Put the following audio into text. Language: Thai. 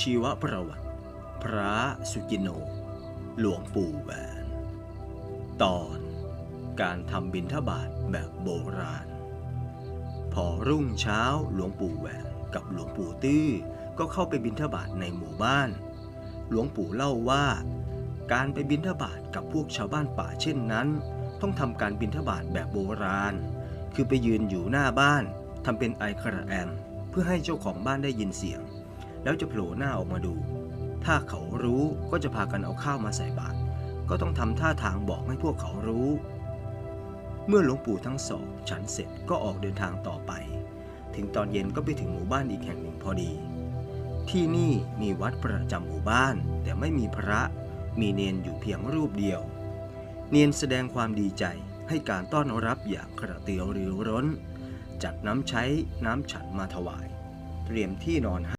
ชีวประวัติ พระสุกินโน หลวงปู่แหวน ตอนการทำบิณฑบาตแบบโบราณ พอรุ่งเช้าหลวงปู่แหวนกับหลวงปู่ตื้อก็เข้าไปบิณฑบาตในหมู่บ้าน หลวงปู่เล่าว่า การไปบิณฑบาตกับพวกชาวบ้านป่าเช่นนั้น ต้องทำการบิณฑบาตแบบโบราณ คือไปยืนอยู่หน้าบ้านทำเป็นไอคระแอม เพื่อให้เจ้าของบ้านได้ยินเสียง แล้วจะโผล่หน้าออกมาดู ถ้าเขารู้ก็จะพากันเอาข้าวมาใส่บาตรก็ต้องทำท่าทางบอกให้พวกเขารู้ เมื่อหลวงปู่ทั้งสองฉันเสร็จก็ออกเดินทางต่อไป ถึงตอนเย็นก็ไปถึงหมู่บ้านอีกแห่งหนึ่งพอดี ที่นี่มีวัดประจำหมู่บ้าน แต่ไม่มีพระมีเนนอยู่เพียงรูปเดียว เนียนแสดงความดีใจให้การต้อนรับอย่างกระเตียวรือร้น จัดน้ำใช้น้ำฉันมาถวาย เตรียมที่นอนให้